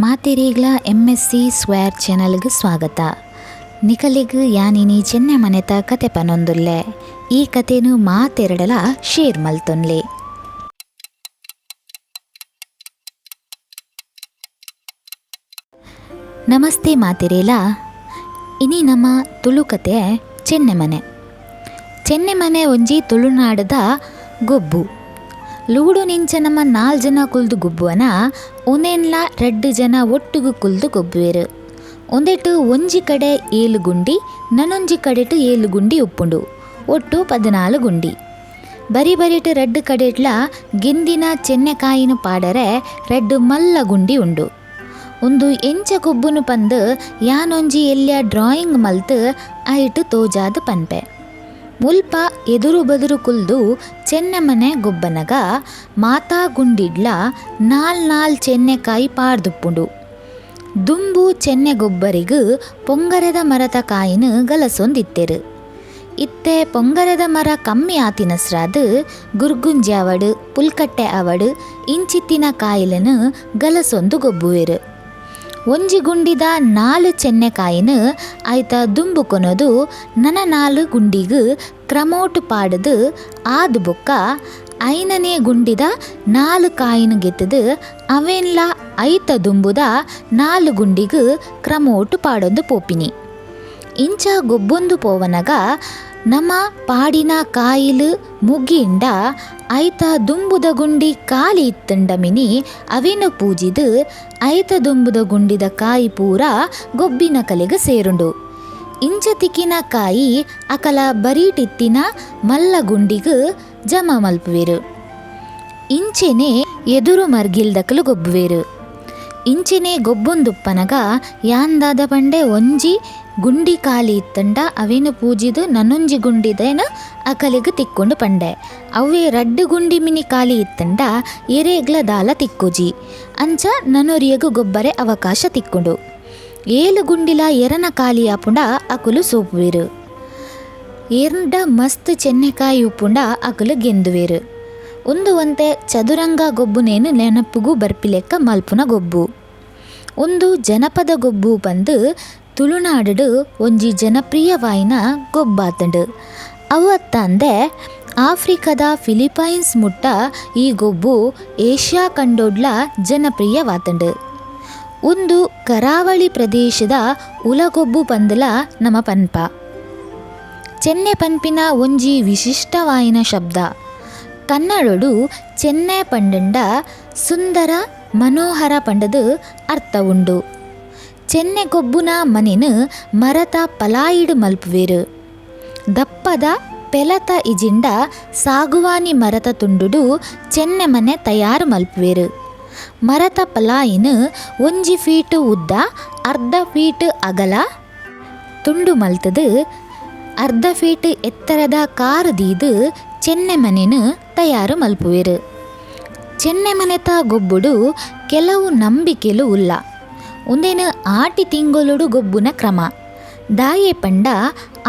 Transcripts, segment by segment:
ಮಾತೆರೇಗ್ಲ M S C square ಚಾನಲ್ಗೆ ಸ್ವಾಗತ. ನಿಖಲಿಗ್ ಯಾನಿನಿ ಚೆನ್ನೆ ಮನೆತ ಕತೆ ಪನೊಂದುಲ್ಲೆ. ಈ ಕತೆನು ಮಾತೆರಡಲ ಶೇರ್ ಮಲ್ತೊನ್ಲೆ. ನಮಸ್ತೆ ಮಾತೆರೇಲ ಇನಿ ನಮ್ಮ ತುಳು ಕತೆ ಚೆನ್ನೆಮನೆ ಚೆನ್ನೆಮನೆ ಒಂಜಿ ತುಳುನಾಡದ ಗೊಬ್ಬು. ಲೂಡು ನಿಂಚನಮ್ಮ ನಾಲ್ ಜನ ಕುಲ್ದು ಗುಬ್ಬುವನ ಒಂದೆನ್ಲ ರೆಡ್ಡು ಜನ ಒಟ್ಟಿಗೂ ಕುಲ್ದು ಗೊಬ್ಬುವೆರು. ಒಂದೆಟು ಒಂಜಿ ಕಡೆ ಏಳು ಗುಂಡಿ ನನೊಂಜಿ ಕಡೆಟು ಏಳು ಗುಂಡಿ ಉಪ್ಪುಂಡು. ಒಟ್ಟು ಪದಿನಾಲು ಗುಂಡಿ. ಬರಿ ಬರಿಟು ರೆಡ್ಡು ಕಡೆಟ್ಲ ಗಿಂದಿನ ಚೆನ್ನೆಕಾಯಿನ ಪಾಡರೆ ರೆಡ್ಡು ಮಲ್ಲ ಗುಂಡಿ ಉಂಡು. ಒಂದು ಎಂಚ ಕೊಬ್ಬುನು ಪಂದು, ಯಾನೊಂಜಿ ಎಲ್ಲಿಯ ಡ್ರಾಯಿಂಗ್ ಮಲ್ತು, ಐಟು ತೋಜಾದ ಪನ್ಪೆ. ಮುಲ್ಪ ಎದುರು ಬದುರು ಕುಲ್ದು ಚೆನ್ನಮನೆ ಗೊಬ್ಬನಗ ಮಾತಾ ಗುಂಡಿಡ್ಲ ನಾಲ್ ನಾಲ್ ಚೆನ್ನೆಕಾಯಿ ಪಾಡ್ದುಪ್ಪುಂಡು. ದುಂಬು ಚೆನ್ನೆ ಗೊಬ್ಬರಿಗ್ ಪೊಂಗರೆದ ಮರದ ಕಾಯಿನ ಗಲಸೊಂದಿತ್ತೆರು. ಇತ್ತೆ ಪೊಂಗರೆದ ಮರ ಕಮ್ಮಿ ಆತಿನಸ್ರಾದ್ ಗುರ್ಗುಂಜಿ ಅವಡು, ಪುಲ್ಕಟ್ಟೆ ಅವಡು, ಇಂಚಿತ್ತಿನ ಕಾಯಿಲೆನ್ ಗಲಸೊಂದು ಗೊಬ್ಬುವೆರು. ಒಂಜಿ ಗುಂಡಿದ ನಾಲು ಚೆನ್ನೆಕಾಯಿನ ಐತ ದುಂಬು ಕೊನೊದು ನನ ನಾಲು ಗುಂಡಿಗ್ ಕ್ರಮೋಟ್ ಪಾಡದು ಆದು ಬೊಕ್ಕ ಐನನೇ ಗುಂಡಿದ ನಾಲು ಕಾಯಿನ ಗೆತ್ತದು ಅವೆನ್ಲ ಐತ ದುಂಬುದ ನಾಲು ಗುಂಡಿಗ್ ಕ್ರಮೋಟ್ ಪಾಡೊಂದು ಪೋಪಿನಿ. ಇಂಚ ಗೊಬ್ಬೊಂದು ಪೋವನಗ ನಮ್ಮ ಪಾಡಿನ ಕಾಯಿಲು ಮುಗಿಂಡ ಐತ ದುಂಬುದ ಗುಂಡಿ ಕಾಲಿ ಇತ್ತಂಡ ಮಿನಿ, ಅವಿನ ಪೂಜಿದು ಐತ ದುಂಬುದ ಗುಂಡಿದ ಕಾಯಿ ಪೂರ ಗೊಬ್ಬಿನ ಕಲೆಗೆ ಸೇರುಂಡು. ಇಂಚ ತಿಕ್ಕಿನ ಕಾಯಿ ಅಕಲ ಬರೀಟಿತ್ತಿನ ಮಲ್ಲ ಗುಂಡಿಗ್ ಜಮ ಮಲ್ಪುವೆರು. ಇಂಚೆನೆ ಎದುರು ಮರ್ಗಿಲ್ದಕಲು ಗೊಬ್ಬುವೆರು. ಇಂಚೆನೆ ಗೊಬ್ಬೊಂದುಪ್ಪನಗ, ಯಾಂದಾದ ಪಂಡೆ ಒಂಜಿ ಗುಂಡಿ ಖಾಲಿ ಇತ್ತಂಡ, ಅವೇನು ಪೂಜಿದು ನನ್ನೊಂಜಿ ಗುಂಡಿದೇನ ಅಕಲಿಗ್ ತಿಕ್ಕೊಂಡು ಪಂಡೆ. ಅವೇ ರಡ್ಡು ಗುಂಡಿ ಮಿನಿ ಖಾಲಿ ಇತ್ತಂಡ ಎರೆಗ್ಲ ದಾಲ ತಿಕ್ಕುಜಿ. ಅಂಚ ನನೊರಿಯಗು ಗೊಬ್ಬರೆ ಅವಕಾಶ ತಿಕ್ಕೊಂಡು. ಏಳು ಗುಂಡಿಲ ಎರನ ಖಾಲಿ ಆಪುಂಡ, ಅಕುಲು ಸೋಪುವೆರು. ಎರಡ ಮಸ್ತ್ ಚೆನ್ನೆಕಾಯಿ ಉಪ್ಪುಂಡ, ಅಕುಲು ಗೆಂದುವೆರು. ಒಂದು ಒಂತೆ ಚದುರಂಗ ಗೊಬ್ಬುನೇನು ನೆನಪುಗೂ ಬರ್ಪಿಲೆಕ್ಕ ಮಲ್ಪುನ ಗೊಬ್ಬು. ಒಂದು ಜನಪದ ಗೊಬ್ಬು ಬಂದು ತುಳುನಾಡು ಒಂಜಿ ಜನಪ್ರಿಯವಾಯಿನ ಗೊಬ್ಬಾತಂಡು. ಅವತ್ತಂದೆ ಆಫ್ರಿಕಾದ ಫಿಲಿಪೈನ್ಸ್ ಮುಟ್ಟ ಈ ಗೊಬ್ಬು ಏಷ್ಯಾ ಕಂಡೋಡ್ಲ ಜನಪ್ರಿಯವಾತಂಡು. ಒಂದು ಕರಾವಳಿ ಪ್ರದೇಶದ ಉಲಗೊಬ್ಬು ಪಂದಲ ನಮ್ಮ ಪನ್ಪ ಚೆನ್ನೆ ಪನ್ಪಿನ ಒಂಜಿ ವಿಶಿಷ್ಟವಾಯಿನ ಶಬ್ದ. ಕನ್ನಡಡು ಚೆನ್ನೆ ಪಂಡಂಡ ಸುಂದರ ಮನೋಹರ ಪಂಡದು ಅರ್ಥ ಉಂಡು ಚೆನ್ನೆ ಗೊಬ್ಬುನ ಮನೆನ್ ಮರತ ಪಲಾಯಿಡು ಮಲ್ಪುವೆರು. ದಪ್ಪದ ಪೆಲತ ಇಜಿಂಡ ಸಾಗುವಾನಿ ಮರತ ತುಂಡುಡು ಚೆನ್ನೆ ಮನೆ ತಯಾರು ಮಲ್ಪುವೆರು. ಮರತ ಪಲಾಯಿನ್ ಒಂಜಿ ಫೀಟ್ ಉದ್ದ ಅರ್ಧ ಫೀಟ್ ಅಗಲ ತುಂಡು ಮಲ್ತದು ಅರ್ಧ ಫೀಟ್ ಎತ್ತರದ ಕಾರು ದೀದು ಚೆನ್ನೆ ಮನೆನ್ ತಯಾರು ಮಲ್ಪುವೆರು. ಚೆನ್ನೆ ಮನೆತ ಗೊಬ್ಬುಡು ಕೆಲವು ನಂಬಿಕೆಲು ಉಲ್ಲ. ಒಂದೇನು ಆಟಿ ತಿಂಗೊಲುಡು ಗೊಬ್ಬುನ ಕ್ರಮ. ದಾಯೆ ಪಂಡ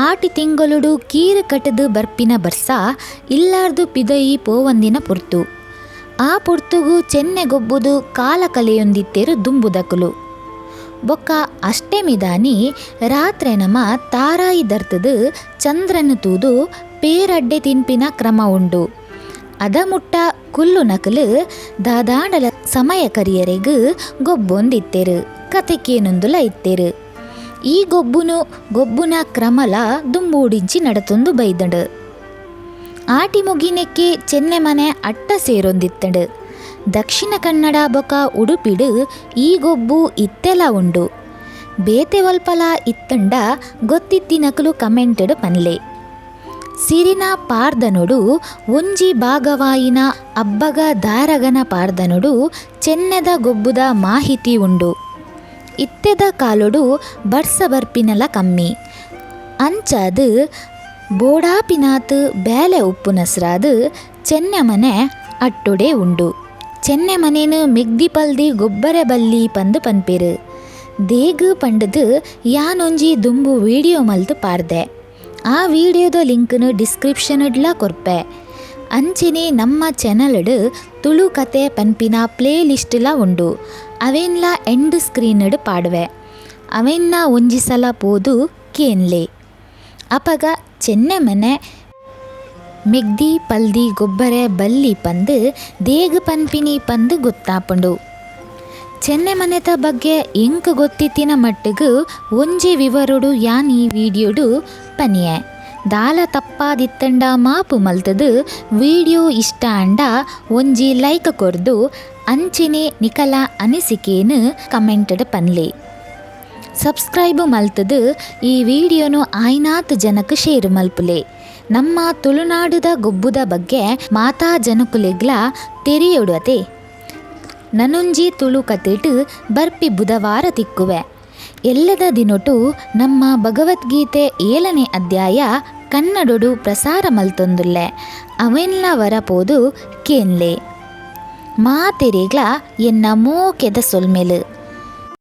ಆಟಿ ತಿಂಗೊಲುಡು ಕೀರು ಕಟದು ಬರ್ಪಿನ ಬರ್ಸ ಇಲ್ಲಾರ್ದು ಪಿದಯಿ ಪೋವಂದಿನ ಪೊರ್ತು. ಆ ಪೊರ್ತುಗು ಚೆನ್ನೆ ಗೊಬ್ಬುದು ಕಾಲ ಕಲೆಯೊಂದಿತ್ತೇರು ದುಂಬುದಕುಲು ಬೊಕ್ಕ ಅಷ್ಟೇ ಮಿದಾನಿ ರಾತ್ರೆ ನಮ ತಾರಾಯಿ ದರ್ತದು ಚಂದ್ರನ ತೂದು ಪೇರಡ್ಡೆ ತಿನ್ಪಿನ ಕ್ರಮ ಉಂಡು. ಅದ ಮುಟ್ಟ ಕುಲ್ಲು ನಕಲು ದಾದಾಂಡಲ ಸಮಯ ಕರಿಯರೆಗ್ ಗೊಬ್ಬೊಂದಿತ್ತೆರು. ಕತೆಕೇನೊಂದುಲ ಇತ್ತೆರು ಈ ಗೊಬ್ಬುನು ಗೊಬ್ಬುನ ಕ್ರಮಲ ದುಂಬೂಡಿಂಚಿ ನಡತೊಂದು ಬೈದಂಡು. ಆಟಿ ಮುಗಿನೆಕ್ಕೆ ಚೆನ್ನೆ ಮನೆ ಅಟ್ಟ ಸೇರೊಂದಿತ್ತಡು. ದಕ್ಷಿಣ ಕನ್ನಡ ಬೊಕ ಉಡುಪಿಡು ಈ ಗೊಬ್ಬು ಇತ್ತೆಲ ಉಂಡು. ಬೇತೆ ಒಲ್ಪಲ ಇತ್ತಂಡ ಗೊತ್ತಿತ್ತಿನಕಲು ಕಮೆಂಟೆಡ್ ಪನ್ಲೆ ಸಿರಿನ ಪಾರ್ದನೊಡು ಒಂಜಿ ಭಾಗವಾಯಿನ ಅಬ್ಬಗ ದಾರಗನ ಪಾರ್ದನೊಡು ಚೆನ್ನೆದ ಗೊಬ್ಬುದ ಮಾಹಿತಿ ಉಂಡು. ಇತ್ತೆದ ಕಾಲೊಡು ಬರ್ಸ ಬರ್ಪಿನಲ ಕಮ್ಮಿ. ಅಂಚಾದ್ ಬೋಡಾಪಿನಾತ್ ಬೇಲೆ ಉಪ್ಪುನಸ್ರಾದ್ ಚೆನ್ನೆ ಮನೆ ಅಟ್ಟೊಡೆ ಉಂಡು. ಚೆನ್ನೆ ಮನೇನು ಮೆಗ್ದಿ ಪಲ್ದಿ ಗೊಬ್ಬರೆ ಬಲ್ಲಿ ಪಂದು ಪನ್ಪೆರು. ದೇಗು ಪಂಡದು ಯಾನೊಂಜಿ ದುಂಬು ವಿಡಿಯೋ ಮಲ್ತು ಪಾರ್ದೆ. ಆ ವಿಡಿಯೋದ ಲಿಂಕ್ನು ಡಿಸ್ಕ್ರಿಪ್ಷನ್ಡ್ಲ ಕೊರ್ಪೆ. ಅಂಚಿನೆ ನಮ್ಮ ಚಾನಲ್ಡ್ ತುಳು ಕತೆ ಪನ್ಪಿನ ಪ್ಲೇಲಿಸ್ಟ್ ಲ ಉಂಡು. ಅವೆನ್ಲ ಎಂಡ್ ಸ್ಕ್ರೀನ್ಡ್ ಪಾಡುವೆ. ಅವೆನ್ನ ಒಂಜಿ ಸಲ ಪೋದು ಕೇನ್ಲೆ. ಅಪಗ ಚೆನ್ನೆ ಮನೆ ಮೆಗ್ದಿ ಪಲ್ದಿ ಗೊಬ್ಬರೆ ಬಲ್ಲಿ ಪಂದ್ ದೇಗ್ ಪನ್ಪಿನಿ ಪಂದ್ ಗೊತ್ತಾಪುಂಡು. ಚೆನ್ನೆ ಮನೆತ ಬಗ್ಗೆ ಎಂಕ್ ಗೊತ್ತಿತ್ತಿನ ಮಟ್ಟಿಗೂ ಒಂಜಿ ವಿವರುಡು ಯಾನ್ ಈ ವಿಡಿಯೋಡು ಪನಿಯೆ. ದಾಲ ತಪ್ಪಾದಿತ್ತಂಡ ಮಾಪು ಮಲ್ತದು, ವಿಡಿಯೋ ಇಷ್ಟ ಅಂಡ ಒಂಜಿ ಲೈಕ್ ಕೊರ್ದು, ಅಂಚಿನೇ ನಿಕಲ ಅನಿಸಿಕೆನ್ ಕಮೆಂಟಡ್ ಪನ್ಲೆ. ಸಬ್ಸ್ಕ್ರೈಬ್ ಮಲ್ತದು, ಈ ವಿಡಿಯೋನು ಆಯ್ನಾತ್ ಜನಕ್ಕೆ ಶೇರ್ ಮಲ್ಪುಲೆ. ನಮ್ಮ ತುಳುನಾಡುದ ಗೊಬ್ಬುದ ಬಗ್ಗೆ ಮಾತಾ ಜನಕುಲೆಗ್ಲ ತೆರೆಯೊಡುವತೆ ನನುಂಜಿ ತುಳು ಕತೆಟು ಬರ್ಪಿ ಬುಧವಾರ ತಿಕ್ಕುವೆ. ಎಲ್ಲದ ದಿನೊಟು ನಮ್ಮ ಭಗವದ್ಗೀತೆ ಏಳನೇ ಅಧ್ಯಾಯ ಕನ್ನಡೊಡು ಪ್ರಸಾರ ಮಲ್ತೊಂದುಲ್ಲೆ. ಅವೆನ್ಲ ವರಪೋದು ಕೇನ್ಲೆ. ಮಾತೆರೆಗ್ಲ ಎನ್ನ ಮೋಕೆದ ಸೊಲ್ಮೆಲು.